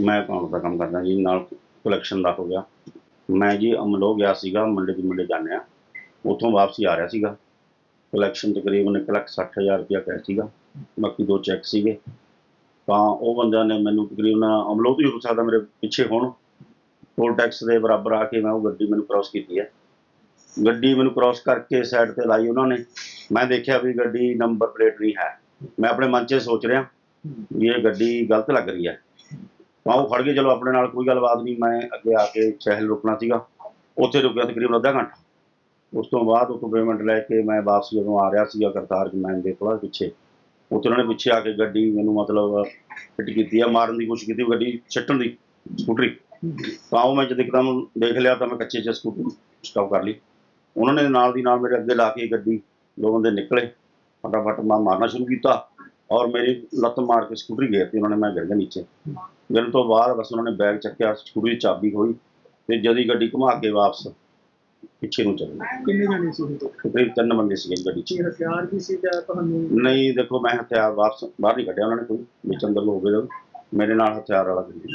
ਮੈਂ ਅਕਾਊਂਟ ਦਾ ਕੰਮ ਕਰਦਾ ਜੀ, ਨਾਲ ਕਲੈਕਸ਼ਨ ਦਾ ਹੋ ਗਿਆ। ਮੈਂ ਜੀ ਅਮਲੋ ਗਿਆ ਸੀਗਾ, ਮੰਡੇ ਦੀ ਮੰਡੇ ਜਾਂਦੇ ਆ। ਉੱਥੋਂ ਵਾਪਸੀ ਆ ਰਿਹਾ ਸੀਗਾ। ਕਲੈਕਸ਼ਨ ਤਕਰੀਬਨ ਇੱਕ ਲੱਖ ਸੱਠ ਹਜ਼ਾਰ ਰੁਪਇਆ ਕਰਿਆ ਸੀਗਾ। ਬਾਕੀ ਦੋ ਚੈੱਕ ਸੀਗੇ। ਤਾਂ ਉਹ ਬੰਦਿਆਂ ਨੇ ਮੈਨੂੰ ਤਕਰੀਬਨ ਅਮਲੋ ਤੋਂ ਹੀ ਹੋ ਸਕਦਾ ਮੇਰੇ ਪਿੱਛੇ ਹੋਣ। ਟੋਲ ਟੈਕਸ ਦੇ ਬਰਾਬਰ ਆ ਕੇ ਮੈਂ ਉਹ ਗੱਡੀ ਮੈਨੂੰ ਕ੍ਰਾਸ ਕੀਤੀ ਹੈ ਗੱਡੀ ਮੈਨੂੰ ਕ੍ਰਾਸ ਕਰਕੇ ਸਾਈਡ ਤੇ ਲਾਈ ਉਹਨਾਂ ਨੇ। ਮੈਂ ਦੇਖਿਆ ਵੀ ਗੱਡੀ ਨੰਬਰ ਪਲੇਟ ਨਹੀਂ ਹੈ। ਮੈਂ ਆਪਣੇ ਮਨ 'ਚ ਸੋਚ ਰਿਹਾ ਵੀ ਇਹ ਗੱਡੀ ਗਲਤ ਲੱਗ ਰਹੀ ਹੈ। ਤਾਂ ਉਹ ਖੜ ਗਏ ਚਲੋ ਆਪਣੇ ਨਾਲ, ਕੋਈ ਗੱਲਬਾਤ ਨਹੀਂ। ਮੈਂ ਅੱਗੇ ਆ ਕੇ ਚਹਿਲ ਰੁਕਣਾ ਸੀਗਾ। ਉੱਥੇ ਰੁਕਿਆ ਤਕਰੀਬਨ ਅੱਧਾ ਘੰਟਾ। ਉਸ ਤੋਂ ਬਾਅਦ ਉੱਥੋਂ ਪੇਮੈਂਟ ਲੈ ਕੇ ਮੈਂ ਵਾਪਸ ਜਦੋਂ ਆ ਰਿਹਾ ਸੀਗਾ ਕਰਤਾਰ ਜਮੈਨ ਦੇ ਕੋਲ ਪਿੱਛੇ। ਉੱਥੇ ਉਹਨਾਂ ਨੇ ਪਿੱਛੇ ਆ ਕੇ ਗੱਡੀ ਮੈਨੂੰ ਮਤਲਬ ਫਿੱਟ ਕੀਤੀ ਆ, ਮਾਰਨ ਦੀ ਕੋਸ਼ਿਸ਼ ਕੀਤੀ ਗੱਡੀ ਛੱਟਣ ਦੀ, ਸਕੂਟਰੀ। ਤਾਂ ਉਹ ਮੈਂ ਜਦ ਇੱਕਦਮ ਦੇਖ ਲਿਆ ਤਾਂ ਮੈਂ ਕੱਚੇ 'ਚ ਸਕੂਟਰ ਸਟਾਪ ਕਰ ਲਈ। ਉਹਨਾਂ ਨੇ ਨਾਲ ਦੀ ਨਾਲ ਮੇਰੇ ਅੱਗੇ ਲਾ ਕੇ ਗੱਡੀ, ਦੋ ਬੰਦੇ ਨਿਕਲੇ। ਫਟਾਫਟ ਮੈਂ ਮਾਰਨਾ ਸ਼ੁਰੂ ਕੀਤਾ। ਔਰ ਮੇਰੀ ਲੱਤ ਮਾਰ ਕੇ ਸਕੂਟਰੀ ਗੇਰਤੀ ਉਹਨਾਂ ਨੇ ਮੈਂ ਗਿਰ ਗਿਆ ਨੀਚੇ। ਗਿਰਨ ਤੋਂ ਬਾਅਦ ਬਸ ਉਹਨਾਂ ਨੇ ਬੈਗ ਚੱਕਿਆ ਸਕੂਟਰੀ ਦੀ ਚਾਬੀ ਖੋਈ ਤੇ ਜਦੀ ਗੱਡੀ ਘੁਮਾ ਕੇ ਵਾਪਸ ਪਿੱਛੇ ਨੂੰ ਚੱਲ। ਗਏ ਕਿੰਨੇ ਜਾਣੇ ਸੀ ਉਹ ਤਕਰੀਬ ਤਿੰਨ ਬੰਦੇ ਸੀਗੇ ਜੀ ਗੱਡੀ 'ਚ। ਕੀ ਹਥਿਆਰ ਵੀ ਸੀ ਜਾਂ ਤੁਹਾਨੂੰ ਨਹੀਂ ਦੇਖੋ ਮੈਂ ਹਥਿਆਰ ਵਾਪਸ ਬਾਹਰ ਨਹੀਂ ਕੱਢਿਆ ਉਹਨਾਂ ਨੇ ਕੋਈ ਵਿੱਚ ਅੰਦਰ ਹੋ ਗਏ ਮੇਰੇ ਨਾਲ ਹਥਿਆਰ ਵਾਲਾ ਗੱਡੀ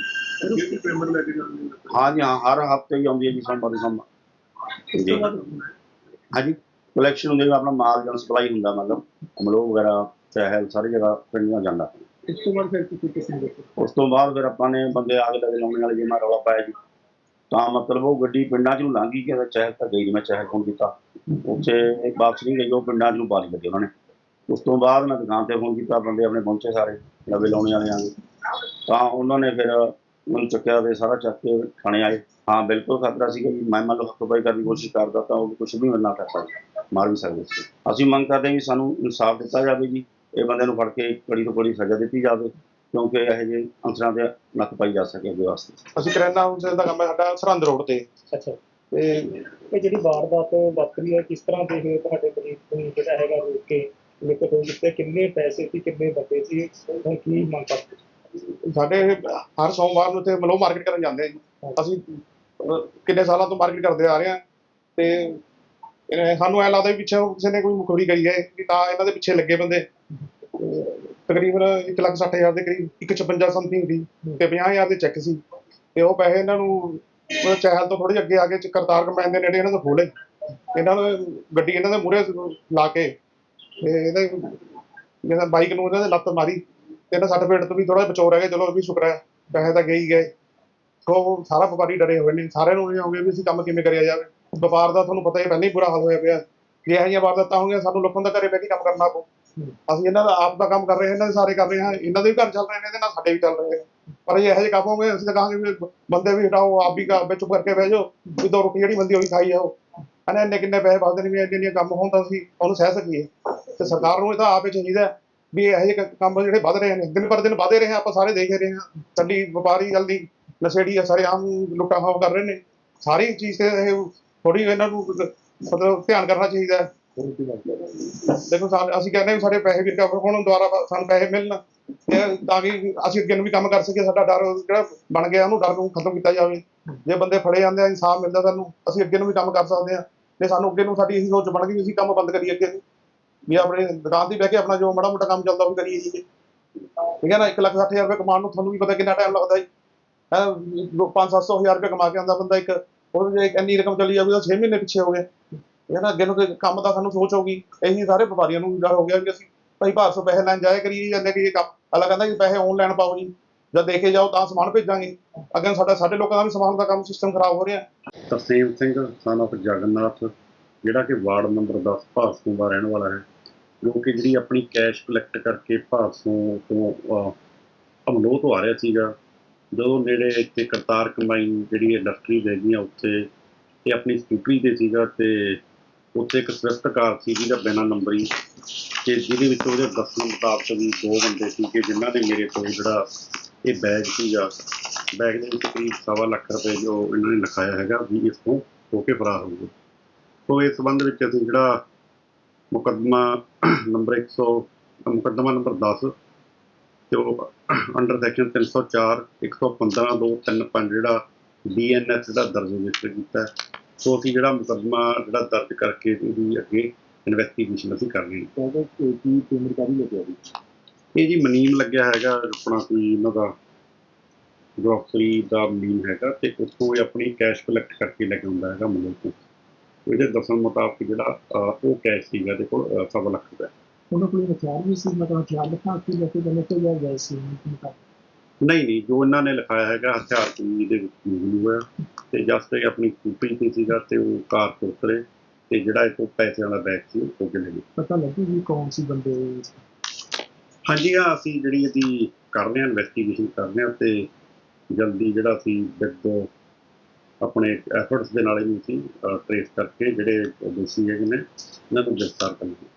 ਕਿੰਨੀ ਪੇਮੈਂਟ ਲੈ ਕੇ ਜਾਂਦੇ ਹਾਂ? ਜੀ ਹਾਂ ਹਰ ਹਫ਼ਤੇ ਹੀ ਆਉਂਦੀ ਹੈ ਜੀ ਸੋਮਵਾਰ ਦੀ ਜੀ ਹਾਂਜੀ। ਕਲੈਕਸ਼ਨ ਹੁੰਦੀ ਹੈ ਆਪਣਾ ਮਾਲ ਜਨ ਸਪਲਾਈ ਹੁੰਦਾ ਮਤਲਬ ਅਮਲੋ ਵਗੈਰਾ ਚਾਹਲ ਸਾਰੀ ਜਗ੍ਹਾ ਪਿੰਡਾਂ ਜਾਂਦਾ। ਇਸ ਤੋਂ ਬਾਅਦ ਫਿਰ ਤੁਸੀਂ ਕਿਸੇ ਨੂੰ ਉਸ ਤੋਂ ਬਾਅਦ ਫਿਰ ਆਪਾਂ ਨੇ ਬੰਦੇ ਆ ਕੇ ਲਗੇ ਲਾਉਣੇ ਵਾਲੇ ਜੇ ਮੈਂ ਰੌਲਾ ਪਾਇਆ ਜੀ। ਤਾਂ ਮਤਲਬ ਉਹ ਗੱਡੀ ਪਿੰਡਾਂ 'ਚ ਨੂੰ ਲੰਘ ਗਈ ਕਿ ਚਾਹਲ ਤੱਕ ਗਈ ਮੈਂ ਚਾਹਲ ਫੋਨ ਕੀਤਾ। ਉੱਥੇ ਇੱਕ ਵਾਪਸ ਨਹੀਂ ਗਈ ਉਹ ਪਿੰਡਾਂ 'ਚ ਨੂੰ ਲਈ ਗੱਡੀ ਉਹਨਾਂ ਨੇ। ਉਸ ਤੋਂ ਬਾਅਦ ਮੈਂ ਦੁਕਾਨ ਤੇ ਫੋਨ ਕੀਤਾ ਬੰਦੇ ਆਪਣੇ ਪਹੁੰਚੇ ਸਾਰੇ ਲਵੇ ਲਾਉਣੇ ਵਾਲੇ ਆ। ਗਏ ਤਾਂ ਉਹਨਾਂ ਨੇ ਫਿਰ ਮੈਨੂੰ ਚੱਕਿਆ ਤੇ ਸਾਰਾ ਚੱਕ ਕੇ ਥਾਣੇ ਆਏ। ਹਾਂ ਬਿਲਕੁਲ ਖਤਰਾ ਸੀਗਾ ਜੀ। ਮੈਂ ਮੰਨ ਲਓ ਹੱਥੋਂ ਕਰਨ ਦੀ ਕੋਸ਼ਿਸ਼ ਕਰਦਾ ਤਾਂ ਉਹ ਕੁਝ ਵੀ ਨਾਲ ਕਰ ਸਕਦਾ ਮਾਰ ਵੀ ਸਕਦੇ ਸੀ। ਅਸੀਂ ਮੰਗ ਕਰਦੇ ਹਾਂ ਵੀ ਸਾਨੂੰ ਇਨਸਾਫ ਦਿੱਤਾ ਜਾਵੇ ਜੀ। ਇਹ ਬੰਦੇ ਨੂੰ ਫੜ ਕੇ ਕੜੀ ਤੋਂ ਕੜੀ ਸਜ਼ਾ ਦਿੱਤੀ ਜਾਵੇ ਕਿਉਂਕਿ ਇਹੋ ਜਿਹੇ ਅਨਸਰਾਂ ਦੇ ਨੱਕ ਪਾਈ ਜਾ ਸਕੇ ਅੱਗੇ ਵਾਸਤੇ। ਅਸੀਂ ਕਰਿਆਨਾ ਹੋਲਸੇਲ ਦਾ ਕੰਮ ਹੈ ਸਾਡਾ ਸਰਹੰਦ ਰੋਡ ਤੇ। ਅੱਛਾ। ਤੇ ਇਹ ਜਿਹੜੀ ਵਾਰਦਾਤ ਵਾਪਰੀ ਹੈ ਕਿਸ ਤਰ੍ਹਾਂ ਦੇਖਦੇ ਹੋ ਤੁਹਾਡੇ ਮਰੀਜ਼ ਨੂੰ ਜਿਹੜਾ ਹੈਗਾ ਰੋਕ ਕੇ ਲਿਖਤ ਹੋ ਦਿੱਤੇ ਕਿੰਨੇ ਪੈਸੇ ਸੀ ਕਿੰਨੇ ਬੰਦੇ ਸੀ ਹੁਣ ਕੀ ਮੰਗ ਕਰਦੇ ਸਾਡੇ ਹਰ ਸੋਮਵਾਰ ਨੂੰ ਇੱਥੇ ਮਲੋ ਮਾਰਕੀਟ ਕਰਨ ਜਾਂਦੇ ਆ ਜੀ। ਅਸੀਂ ਕਿੰਨੇ ਸਾਲਾਂ ਤੋਂ ਮਾਰਕੀਟ ਕਰਦੇ ਆ ਰਹੇ ਹਾਂ ਤੇ ਸਾਨੂੰ ਐ ਲੱਗਦਾ ਵੀ ਪਿੱਛੇ ਕਿਸੇ ਨੇ ਕੋਈ ਮੁਖਬਰੀ ਕਰੀ ਹੈ ਕਿ ਤਾਂ ਇਹਨਾਂ ਦੇ ਪਿੱਛੇ ਲੱਗੇ ਬੰਦੇ। ਤੇ ਤਕਰੀਬਨ 160000 ਦੇ ਕਰੀਬ 156 ਸਮਥਿੰਗ ਦੀ ਤੇ 50000 ਦੇ ਚੈੱਕ ਸੀ। ਤੇ ਉਹ ਪੈਸੇ ਇਹਨਾਂ ਨੂੰ, ਉਹ ਚਹਿਲ ਤੋਂ ਥੋੜੀ ਅੱਗੇ ਆ ਕੇ ਕਰਤਾਰ ਕਮੈਨ ਦੇ ਨੇੜੇ ਇਹਨਾਂ ਤੋਂ ਖੋਲੇ ਇਹਨਾਂ ਨੇ ਗੱਡੀ ਇਹਨਾਂ ਦੇ ਮੂਹਰੇ ਲਾ ਕੇ ਤੇ ਇਹਦੇ ਜਿਹੜਾ ਬਾਈਕ ਨੂੰ ਇਹਨਾਂ ਦੇ ਲੱਤ ਮਾਰੀ। ਤੇ ਇਹਨਾਂ ਸੱਟ ਫੇਟ ਤੋਂ ਵੀ ਥੋੜਾ ਬਚੋ ਰਹਿ ਗਿਆ ਚਲੋ ਇਹ ਵੀ ਸ਼ੁਕਰ ਹੈ, ਪੈਸੇ ਤਾਂ ਗਏ ਹੀ ਗਏ। ਉਹ ਸਾਰਾ ਵਪਾਰੀ ਡਰੇ ਹੋਏ ਨੇ, ਸਾਰਿਆਂ ਨੂੰ ਇਹ ਹੋ ਗਿਆ ਵੀ ਅਸੀਂ ਕੰਮ ਕਿਵੇਂ ਕਰਿਆ ਜਾਵੇ। ਵਪਾਰ ਦਾ ਤੁਹਾਨੂੰ ਪਤਾ ਹੀ ਪਹਿਲਾਂ ਹੀ ਬੁਰਾ ਹਾਲ ਹੋਇਆ ਪਿਆ। ਜੇ ਇਹੋ ਜਿਹੀਆਂ ਵਾਰਦਾਤਾਂ ਹੋਣਗੀਆਂ ਸਾਨੂੰ ਲੋਕਾਂ ਦਾ ਘਰੇ ਬਹਿ ਕੇ ਕੰਮ ਕਰਨਾ ਪਊ। ਅਸੀਂ ਇਹਨਾਂ ਦਾ ਆਪ ਦਾ ਕੰਮ ਕਰ ਰਹੇ ਹਾਂ ਇਹਨਾਂ ਦੇ ਸਾਰੇ ਕਰ ਰਹੇ ਹਾਂ ਇਹਨਾਂ ਦੇ ਵੀ ਘਰ ਚੱਲ ਰਹੇ ਨੇ ਇਹਦੇ ਨਾਲ ਸਾਡੇ ਵੀ ਚੱਲ ਰਹੇ ਨੇ ਪਰ ਜੇ ਇਹੋ ਜਿਹੇ ਕੰਮ ਹੋਣਗੇ ਅਸੀਂ ਤਾਂ ਕਹਾਂਗੇ ਵੀ ਬੰਦੇ ਵੀ ਹਟਾਓ ਆਪ ਵੀ ਘਰ ਵਿੱਚ ਚੁੱਪ ਕਰਕੇ ਬਹਿ ਜਾਓ। ਵੀ ਦੋ ਰੋਟੀ ਜਿਹੜੀ ਬੰਦੀ ਹੋਈ ਖਾਈ ਜਾਓ। ਹਨਾ ਇੰਨੇ ਕਿੰਨੇ ਪੈਸੇ ਬਚਦੇ ਨੇ ਵੀ ਇੰਨੇ ਇੰਨੇ ਕੰਮ ਹੋਣ ਤਾਂ ਅਸੀਂ ਉਹਨੂੰ ਸਹਿ ਸਕੀਏ। ਤੇ ਸਰਕਾਰ ਨੂੰ ਇਹ ਤਾਂ ਆਪੇ ਚਾਹੀਦਾ ਵੀ ਇਹੋ ਜਿਹੇ ਕ- ਕੰਮ ਜਿਹੜੇ ਵੱਧ ਰਹੇ ਨੇ ਦਿਨ ਪਰ ਦਿਨ ਵਧੇ ਰਹੇ ਹਾਂ ਆਪਾਂ ਸਾਰੇ ਦੇਖ ਰਹੇ ਹਾਂ। ਕੱਲੀ ਵਪਾਰੀ ਜਲਦੀ ਨਸ਼ੇੜੀ ਆ ਸਾਰੇ ਆਮ ਲੁੱਟਾਂ ਖਾਓ ਕਰ ਰਹੇ ਨੇ। ਸਾਰੀ ਚੀਜ਼ ਤੇ ਇਹ ਥੋੜੀ ਇਹਨਾਂ ਨੂੰ ਮਤਲਬ ਧਿਆਨ ਕਰਨਾ ਚਾਹੀਦਾ ਹੈ। ਦੇਖੋ ਸਾ- ਅਸੀਂ ਕਹਿੰਦੇ ਵੀ ਸਾਡੇ ਪੈਸੇ ਵੀ ਰਿਕਵਰ ਹੋਣ ਦੁਆਰਾ ਸਾਨੂੰ ਪੈਸੇ ਮਿਲਣ। ਤੇ ਤਾਂ ਕਿ ਅਸੀਂ ਅੱਗੇ ਨੂੰ ਵੀ ਕੰਮ ਕਰ ਸਕੀਏ, ਸਾਡਾ ਡਰ ਜਿਹੜਾ ਬਣ ਗਿਆ, ਉਹਨੂੰ ਡਰ ਨੂੰ ਖਤਮ ਕੀਤਾ ਜਾਵੇ। ਜੇ ਬੰਦੇ ਫੜੇ ਜਾਂਦੇ ਆ, ਇਨਸਾਫ ਮਿਲਦਾ ਸਾਨੂੰ, ਅਸੀਂ ਅੱਗੇ ਨੂੰ ਵੀ ਕੰਮ ਕਰ ਸਕਦੇ ਆ ਤੇ ਸਾਨੂੰ ਅੱਗੇ ਨੂੰ ਸਾਡੀ ਇਹੀ ਸੋਚ ਬਣ ਗਈ ਵੀ ਅਸੀਂ ਕੰਮ ਬੰਦ ਕਰੀਏ ਅੱਗੇ। ਨੂੰ। ਵੀ ਆਪਣੇ ਦੁਕਾਨ ਤੇ ਬਹਿ ਕੇ ਆਪਣਾ ਜੋ ਮਾੜਾ ਮੋਟਾ ਕੰਮ ਚੱਲਦਾ ਉਹ ਕਰੀਏ ਜੀ। ਠੀਕ ਹੈ ਨਾ 1 ਲੱਖ 60000 ਰੁਪਏ ਕਮਾਉਣ ਨੂੰ ਤੁਹਾਨੂੰ ਵੀ ਪਤਾ ਕਿੰਨਾ ਟਾਈਮ ਲੱਗਦਾ ਜੀ। ਹੈ 5-700 ਹਜ਼ਾਰ ਰੁਪਏ ਕਮਾ ਕੇ ਆਉਂਦਾ ਬੰਦਾ ਇੱਕ। ਉਹ ਜੇ ਇੰਨੀ ਰਕਮ ਚਲੀ ਜਾਵੇ ਤਾਂ 6 ਮਹੀਨੇ ਪਿੱਛੇ ਹੋ ਗਏ। ਇਹ ਨਾ ਅੱਗੇ ਨੂੰ ਕੋਈ ਕੰਮ ਦਾ ਸਾਨੂੰ ਸੋਚ ਹੋਊਗੀ ਇਹੀ ਸਾਰੇ ਵਪਾਰੀਆਂ ਨੂੰ ਡਰ ਹੋ ਗਿਆ ਵੀ ਅਸੀਂ ਭਾਈ ਭਾਰਤ ਤੋਂ ਪੈਸੇ ਲੈਣ ਜਾਇਆ ਕਰੀਏ ਜਾਂਦੇ ਕਿ ਇਹ ਕੰਮ। ਅਗਲਾ ਕਹਿੰਦਾ ਜੀ ਪੈਸੇ ਆਨਲਾਈਨ ਪਾਓ ਜੀ। ਜਦ ਦੇਖੇ ਜਾਓ ਤਾਂ ਸਮਾਨ ਭੇਜਾਂਗੇ। ਅੱਗੇ ਸਾਡਾ ਸਾਡੇ ਲੋਕਾਂ ਦਾ ਵੀ ਸਮਾਨ ਦਾ ਕੰਮ ਸਿਸਟਮ ਖਰਾਬ ਹੋ ਰਿਹਾ। ਤਰਸੇਮ ਸਿੰਘ ਸਨ of ਜਗਨਨਾਥ, ਜਿਹੜਾ ਕਿ ਵਾਰਡ ਨੰਬਰ 10 ਭਾਸੋਂ ਦਾ ਰਹਿਣ ਵਾਲਾ ਹੈ, ਜੋ ਕਿ ਜਿਹੜੀ ਆਪਣੀ ਕੈਸ਼ ਕਲੈਕਟ ਕਰਕੇ ਭਾਸੋਂ ਤੋਂ ਅਮਲੋਹ ਤੋਂ ਆ ਰਿਹਾ ਸੀਗਾ। ਜਦੋਂ ਨੇੜੇ ਇੱਥੇ ਕਰਤਾਰ ਕੰਬਾਈਨ ਜਿਹੜੀ ਇੰਡਸਟਰੀ ਹੈਗੀ ਆ ਉੱਥੇ, ਇਹ ਆਪਣੀ ਸਕੂਟਰੀ ਤੇ ਸੀਗਾ ਤੇ ਉੱਥੇ ਇੱਕ ਸਵਿਫਟ ਕਾਰ ਸੀ ਜਿਹਦਾ ਬਿਨਾਂ ਹੀ ਤੇ ਜਿਹਦੇ ਵਿੱਚ ਉਹਦੇ ਦੱਸਣ ਮੁਤਾਬਕ ਵੀ ਦੋ ਬੰਦੇ ਸੀ ਕਿ ਜਿਨ੍ਹਾਂ ਨੇ ਮੇਰੇ ਕੋਲ ਜਿਹੜਾ ਇਹ ਬੈਗ ਸੀਗਾ। ਬੈਗ ਦੇ ਵਿੱਚ ਕਰੀਬ ਸਵਾ ਲੱਖ ਰੁਪਏ ਜੋ ਇਹਨਾਂ ਨੇ ਲਿਖਾਇਆ ਹੈਗਾ ਵੀ ਇਸ ਤੋਂ ਹੋ ਕੇ ਫਰਾਰ ਹੋ ਗਏ। ਸੋ ਇਸ ਸੰਬੰਧ ਵਿੱਚ ਅਸੀਂ ਜਿਹੜਾ ਮੁਕੱਦਮਾ ਨੰਬਰ 100 ਮੁਕੱਦਮਾ ਨੰਬਰ 10 ਤੇ ਉਹ ਅੰਡਰ ਸੈਕਸ਼ਨ 304 115 235 ਜਿਹੜਾ ਬੀਐਨਐਸ ਦਾ ਦਰਜ ਰਜਿਸਟਰ ਕੀਤਾ। ਸੋ ਅਸੀਂ ਜਿਹੜਾ ਮੁਕੱਦਮਾ ਜਿਹੜਾ ਦਰਜ ਕਰਕੇ ਇਹਦੀ ਅੱਗੇ ਇਨਵੈਸਟੀਗੇਸ਼ਨ ਅਸੀਂ ਕਰ ਉਹਦਾ ਕੀ ਲੱਗਿਆ ਜੀ? ਇਹ ਜੀ ਮਨੀਮ ਲੱਗਿਆ ਹੈਗਾ ਆਪਣਾ ਕੋਈ ਇਹਨਾਂ ਦਾ ਗਰੋਸਰੀ ਦਾ ਮੀਨ ਹੈਗਾ ਤੇ ਉੱਥੋਂ ਇਹ ਆਪਣੀ ਕੈਸ਼ ਕਲੈਕਟ ਕਰਕੇ ਲੈ ਕੇ ਆਉਂਦਾ ਹੈਗਾ ਮਲੋਹ ਤੋਂ। ਇਹਦੇ ਦੱਸਣ ਮੁਤਾਬਕ ਜਿਹੜਾ ਉਹ ਕੈਸ਼ ਸੀਗਾ ਇਹਦੇ ਕੋਲ ਅਹ, ਸਵਾ ਲੱਖ ਰੁਪਏ। ਉਹਨਾਂ ਕੋਲ ਹਥਿਆਰ ਵੀ ਸੀ ਮਤਲਬ ਹਥਿਆਰ ਲਿਖਾ ਕੇ ਲੈ ਕੇ ਗਏ ਤੇ ਜਾਂ ਗਏ ਸੀ ਨਹੀਂ ਨਹੀਂ ਜੋ ਇਹਨਾਂ ਨੇ ਲਿਖਾਇਆ ਹੈਗਾ ਹਥਿਆਰ ਕੋਈ ਇਹਦੇ ਵਿੱਚ ਨਹੀਂ ਹੋਇਆ। ਤੇ ਜਸਟ ਇਹ ਆਪਣੀ ਸਕੂਟਰੀ ਤੇ ਸੀਗਾ ਤੇ ਉਹ ਕਾਰ ਤੋਂ ਉਤਰੇ ਤੇ ਜਿਹੜਾ ਇਹ ਤੋਂ ਪੈਸੇ ਵਾਲਾ ਬੈਗ ਸੀ ਉਹ ਚਲੇ ਗਏ। ਪਤਾ ਲੱਗੂ ਵੀ ਕੌਣ ਸੀ ਬੰਦੇ ਹਾਂਜੀ ਆ ਅਸੀਂ ਜਿਹੜੀ ਇਹਦੀ ਕਰ ਰਹੇ ਹਾਂ ਇਨਵੈਸਟੀਗੇਸ਼ਨ ਕਰ ਰਹੇ ਹਾਂ ਤੇ ਜਲਦੀ ਜਿਹੜਾ ਅਸੀਂ ਵਿਦ ਆਪਣੇ ਐਫਰਟਸ ਦੇ ਨਾਲ ਇਹਨੂੰ ਅਸੀਂ ਟ੍ਰੇਸ ਕਰਕੇ ਜਿਹੜੇ ਦੋਸ਼ੀ ਹੈਗੇ ਨੇ ਇਹਨਾਂ ਨੂੰ ਗ੍ਰਿਫਤਾਰ ਕਰਾਂਗੇ।